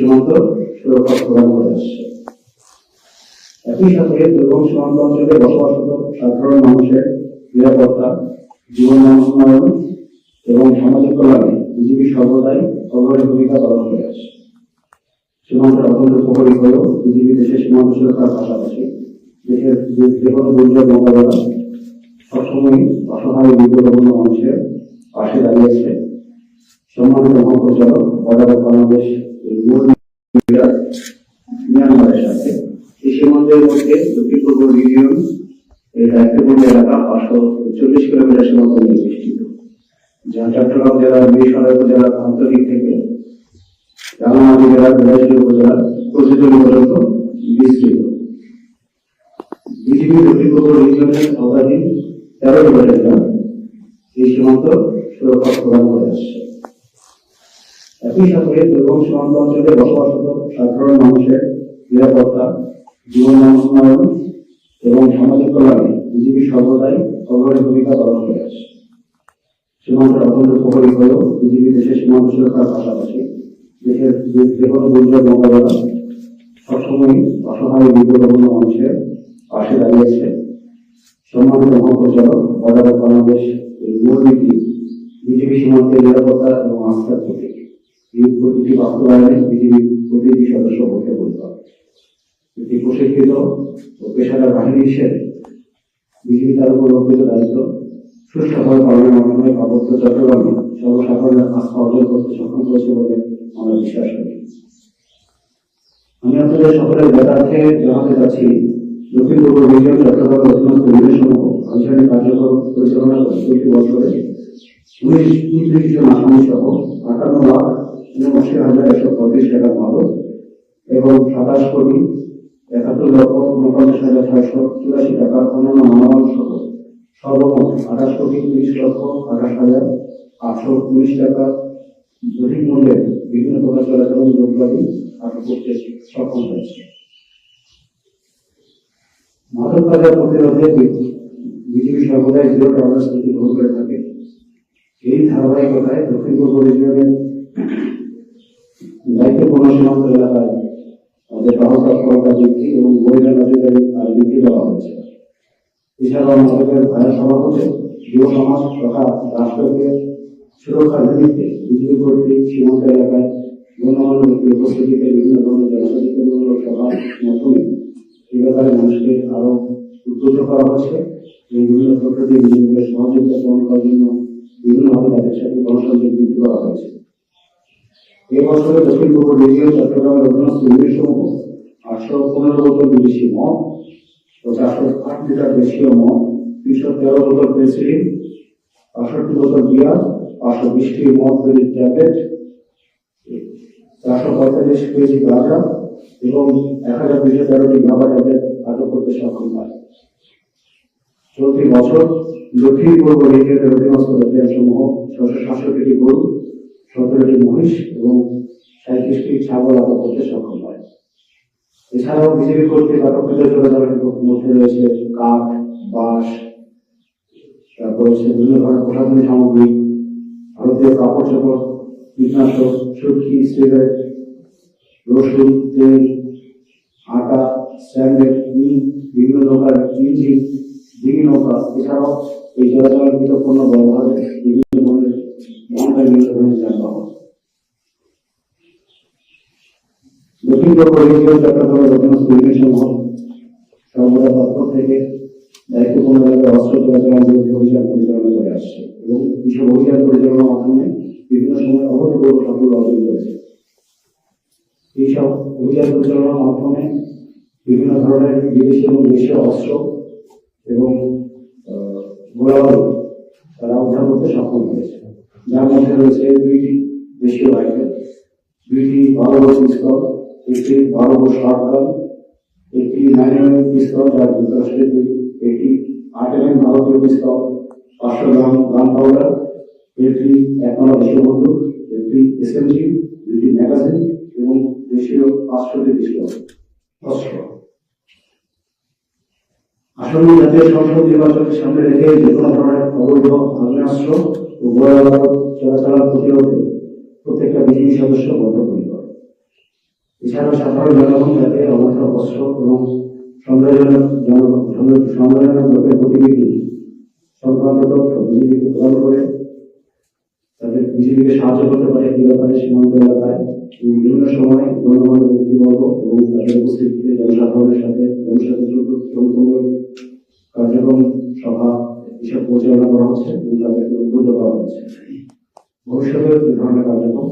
সীমান্ত সুরক্ষা প্রদান একই সাথে অঞ্চলে সাধারণ মানুষের নিরাপত্তা জীবন এবং সামাজিক কল্যাণে বিজেপি সর্বদাই অগ্রণী ভূমিকা পালন করে আসছে সীমান্তের অত্যন্ত প্রহরী হয়েও বিজেপি দেশের সীমান্ত সুরক্ষার পাশাপাশি দেশের যে কোনো দুর্যোগ মোকাবেলা সবসময় অসহায় বিপদপূর্ণ মানুষের পাশে দাঁড়িয়েছে সম্মানিত মহাপরিচালক, বর্ডার বাংলাদেশ মিয়ানমারের সাথে এই সীমান্তের মধ্যে দক্ষিণ পূর্ব রিজিয়ন এই দায়িত্বপূর্ণ এলাকা পাঁচশো চল্লিশ কিলোমিটার সীমান্ত নিয়ে বিস্তৃত চট্টগ্রাম জেলার মিরসরাই উপজেলার আন্তরিক থেকে রাঙামাটি জেলার বিলাসী উপজেলার প্রতিদ্বন্দ্বী পর্যন্ত বিস্তৃত। বিজিবি দক্ষিণ পূর্ব আওতাধীন তেরোটি ব্যাটালিয়ন এই সীমান্ত সুরক্ষা প্রদান করে আসছে। একই সাথে দুর্গম সীমান্ত অঞ্চলে বসবাসরত সাধারণ মানুষের নিরাপত্তা, জীবন উন্নয়ন এবং সামাজিক কল্যাণে বিজেপি সর্বদাই অগ্রণী ভূমিকা পালন করে আসছে। সীমান্তের অত্যন্ত প্রহরী হয়েও বিজেপি দেশের সীমান্ত সুরক্ষার পাশাপাশি দেশের যে কোনো দুর্যোগ মোকাবেলা সবসময় অসহায় বিপদপূর্ণ মানুষের পাশে দাঁড়িয়েছে। সম্মানিত মহাপরিচালক, বর্ডার বাংলাদেশ এর মূল নীতি বিজেপি সীমান্তের নিরাপত্তা এবং আস্থার প্রতীক। এই প্রতিটি বাস্তবায়নে বিজেপির প্রতিটি সদস্য পক্ষে বলতে একটি প্রশিক্ষিত ও পেশাদার বাহিনী হিসেবে বিজেপি তার উপর অর্পিত দায়িত্ব পালনের মাধ্যমে পার্বত্য চট্টগ্রামে আস্থা অর্জন করতে সক্ষম করেছে বলে আমরা বিশ্বাস করি আমি আপনাদের সকলের জ্ঞাতার্থে জানাতে চাচ্ছি দক্ষিণ পূর্ব রিজিয়ন বছরে উনিশ, উনত্রিশ জন আসামি সহ আটান্ন লাখ হাজার একশো পঁয়ত্রিশ টাকা মাদক এবং সাতাশ কোটি একাত্তর লক্ষ উনপঞ্চাশ হাজার ছয়শো চুরাশি টাকার অন্যান্য মালামাল সহ সর্বমোট আঠাশ কোটি তিরিশ লক্ষ আঠাশ হাজার আটশো উনিশ টাকা অধিক মূল্যের বিভিন্ন প্রকার চলাচল দ্রব্যাদি আটক করতে সক্ষম হয়েছে। মাদক বাজার প্রতিরোধে বিজেপি সর্বদাই জিরো টলারেন্স নীতি গ্রহণ করে থাকে। এই ধারাবাহিকতায় দক্ষিণ পূর্ব রিজিয়নের দায়িত্বপূর্ণ সীমান্ত এলাকায় আমাদের টহল তৎপরতা বৃদ্ধি এবং বহিরা নজরদারি আর বৃদ্ধি দেওয়া হয়েছে। এছাড়াও আমাদের ভাইয়ের সভাপতি, যুব সমাজ তথা রাষ্ট্রকে সুরক্ষার নিমিত্তে বিজেপি কর্তৃক সীমান্ত এলাকায় গণমান্য ব্যক্তির উপস্থিতিতে বিভিন্ন ধরনের জনসচেতনমূলক সভার মাধ্যমে এ ব্যাপারে মানুষকে আরও উদ্বুদ্ধ করা হচ্ছে। এবং বিভিন্ন ক্ষেত্রে নিজেদের সহযোগিতা প্রদান করার জন্য বিভিন্নভাবে তাদের সাথে গণসংযোগ বৃদ্ধি করা হয়েছে। এই বছরে দক্ষিণ পূর্ব রিজিয়ন চট্টগ্রামের অধীনস্থ ইউনিট সমূহ আটশো পনেরো বোতল বিদেশি মদ দেশীয় তেরো বিশটি পঁয়তাল্লিশ কেজি এবং এক হাজার তেরোটি আটক করতে সক্ষম হয়। চলতি বছর দক্ষিণ পূর্ব রিজিয়নের অধীনস্থ সমূহ ছশো সাতষট্টিটি গরু, সতেরোটি মহিষ এবং সাঁত্রিশটি ছাগল আটক করতে সক্ষম। এছাড়াও বিজেপি আটককৃত চোরাচালানের মধ্যে রয়েছে কাঠ, বাঁশ, তারপর হচ্ছে বিভিন্ন ধরনের প্রসাধনী সামগ্রী, ভারতীয় কাপড় চাপড় কীটনাশক, সুরকি সিগারেট রসুন, তেল, আটা, স্যান্ডেল বিভিন্ন প্রকার ইঞ্জিন, ডিঙি নৌকা, এছাড়াও এই চলাচলকৃত পণ্য ব্যবহারে বিভিন্ন ধরনের মহানকারী বিভিন্ন ধরনের যানবাহন। দক্ষিণ পূর্ব রিজিয়ন চট্টগ্রামের অধীনস্থ ইউনিট সর্বদা তৎপর থেকে দায়িত্বপূর্ণ এলাকায় অস্ত্র চলাচলের বিরুদ্ধে অভিযান পরিচালনা করে আসছে এবং এইসব অভিযান পরিচালনার মাধ্যমে বিভিন্ন সময় অভূতপূর্ব সাফল্য অর্জন করেছে। এইসব অভিযান পরিচালনার মাধ্যমে বিভিন্ন ধরনের বিদেশি এবং দেশীয় অস্ত্র এবং গোলাবারুদ তারা উদ্ধার করতে সক্ষম হয়েছে। যার মধ্যে রয়েছে দুইটি দেশীয় রাইফেল দুইটি বারো পিস্তল একটি গান একটি নাইন পিস্তল যুক্তরাষ্ট্রের আট ভারতীয় পিস্তল পাঁচশো গ্রাম গান পাউডার এক নম্বর দেশীয় একটি এসএমজি, দুটি ম্যাগাজিন পাঁচশোটি পিস্তল অস্ত্র আসন্ন জাতীয় সংসদ নির্বাচনকে সামনে রেখে যে কোনো ধরনের অবৈধ আগ্নেয়াস্ত্র ও গোলাবারুদ চলাচল প্রতিরোধে প্রত্যেকটা বিজেপি সদস্য বদ্ধপরিকর। এছাড়া সাধারণ জনগণ যাতে অবৈধ অস্ত্র এবং সন্দেহজনক জন- সন্দেহজনক লোকের গতিবিধি সংক্রান্ত তথ্য বিজেপিকে প্রদান করে, তাদের বিজেপিকে সাহায্য করতে পারে এই ব্যাপারে সীমান্ত এলাকায়। বিভিন্ন সময় গণমান্য ব্যক্তিবর্গ এবং তাদের উপস্থিতিতে জনসাধারণের সাথে জনসাধারণ কার্যক্রম, সভা, এসব পরিচালনা করা হচ্ছে এবং তাদেরকে উদ্বুদ্ধ করা হচ্ছে। ভবিষ্যতে ধরনের কার্যক্রম